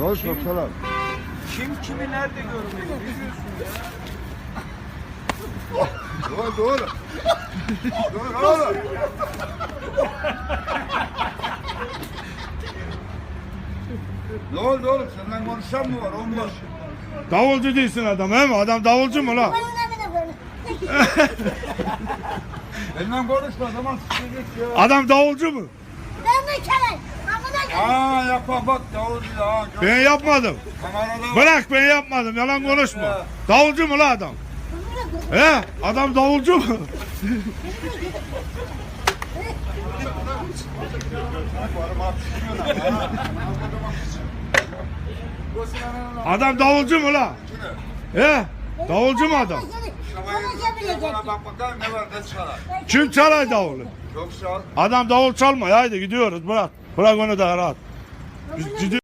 Ne oldu sorsalar? Kim kimi nerede görmedi biliyorsun ya. Doğru doğru. Doğru oğlum. Ne oldu oğlum? Senden konuşan mı var? Onbaşı. Davulcu değilsin adam he mi? Adam davulcu mu la? Benden konuşma zaman sıkıntı ya. Adam davulcu mu? Ben de kelek. Yapma bak ha. Gör- Ben yapmadım. Kamerada. Bırak ben yapmadım. Yalan konuşma. Davulcu mu la adam? He? Adam davulcu mu? Adam davulcu mu la? He? Davulcu mu adam? Bana bak bakalım ne var ne çalar. Kim çalar davulu? Çok. Adam davul çalmıyor. Haydi gidiyoruz bırak. Bırak onu da rahat. Biz gidiyoruz.